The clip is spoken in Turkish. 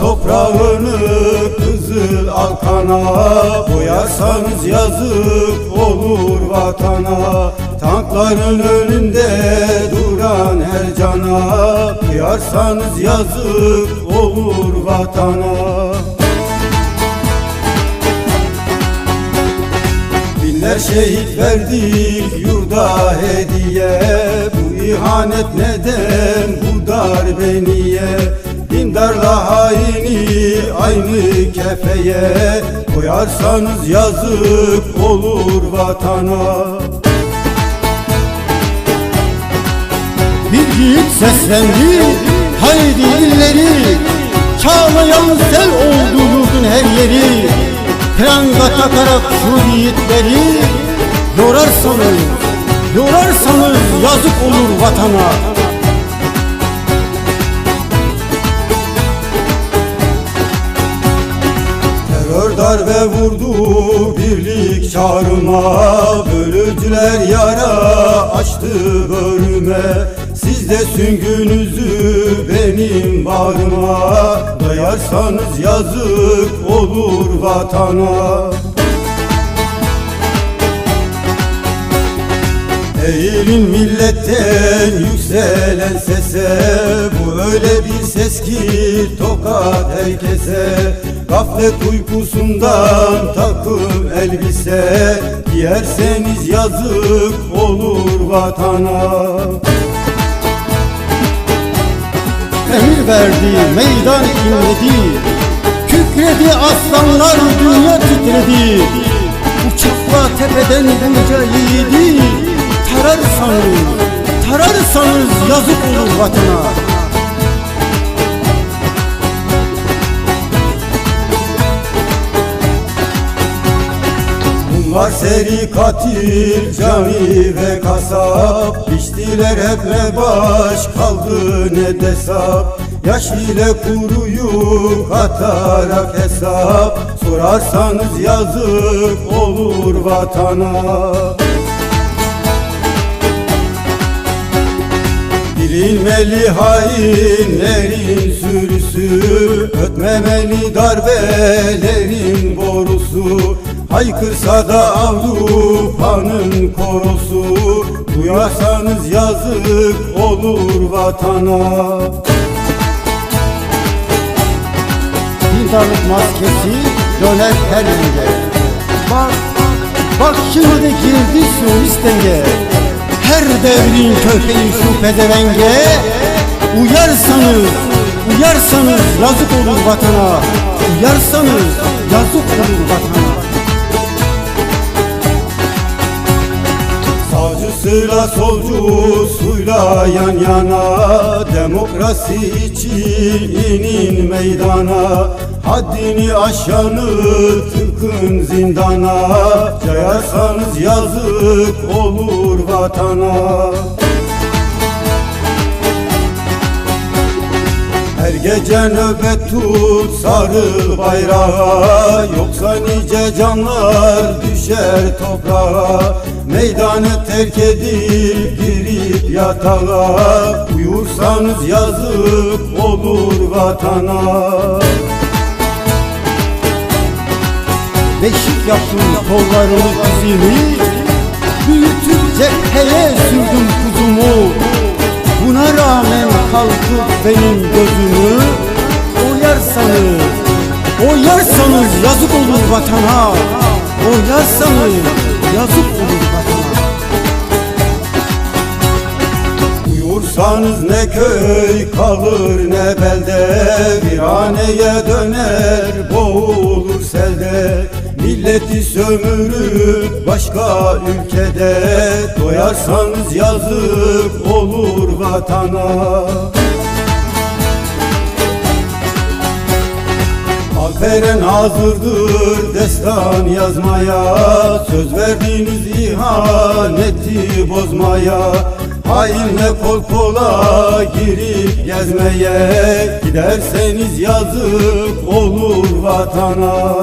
toprağını kızıl alkana Boyarsanız yazık olur vatana. Tankların önünde duran her cana Kıyarsanız yazık olur vatana. Binler şehit verdik yurda hediye. Bu ihanet neden bu darbe niye Dindarla haini aynı kefeye Koyarsanız yazık olur vatana. Bir yiğit seslendi Haydi illeri Çağlayan sel oldu yurdun her yeri. Pranga takarak şu yiğitleri Yorarsanız Yorarsanız yazık olur vatana vurdu birlik çağrıma. Bölücüler yara açtı bölüme. Siz de süngünüzü benim bağrıma. Dayarsanız yazık olur vatana Eğilin milletten yükselen sese Bu öyle bir ses ki tokat herkese. Gaflet uykusundan takım elbise Giyerseniz yazık olur vatana. Emir verdi meydan inledi Kükredi aslanlar dünya titredi. Uçakla tepeden vurca yiğidi Tararsanız, tararsanız yazık olur vatana Bunlar seri katil, cani ve kasap. Piştiler hep rebaş, kaldı ne desap. Yaş ile kuruyu katarak hesap. Sorarsanız yazık olur vatana Bilinmeli hainlerin sürüsü Ötmemeli darbelerin borusu. Haykırsa da Avrupa'nın korosu. Duyarsanız yazık olur vatana. Dindarlık maskesi döner her yenge Bak, bak şimdi girdi Siyonist denge Her devrin köpeği şu pezevenge. Uyarsanız, uyarsanız yazık olur vatana. Uyarsanız yazık olur vatana. Sağcısıyla solcusuyla yan yana Demokrasi için inin meydana Haddini aşanı tıkın zindana. Cayarsanız yazık olur vatana. Her gece nöbet tut sarıl bayrağa. Yoksa nice canlar düşer toprağa. Meydanı terk edip girip yatağa. Uyursanız yazık olur vatana Beşik yaptım kollarımı dizimi. Büyütüp cepheye sürdüm kuzumu. Buna rağmen kalkıp benim gözümü Oyarsanız, oyarsanız yazık olur vatana. Oyarsanız yazık olur vatana. Uyursanız ne köy kalır ne belde Viraneye döner boğulur selde Milleti sömürüp başka ülkede Doyarsanız yazık olur vatana. Alperen hazırdır destan yazmaya Söz verdiğiniz ihaneti bozmaya. Hainle kol kola girip gezmeye Giderseniz yazık olur vatana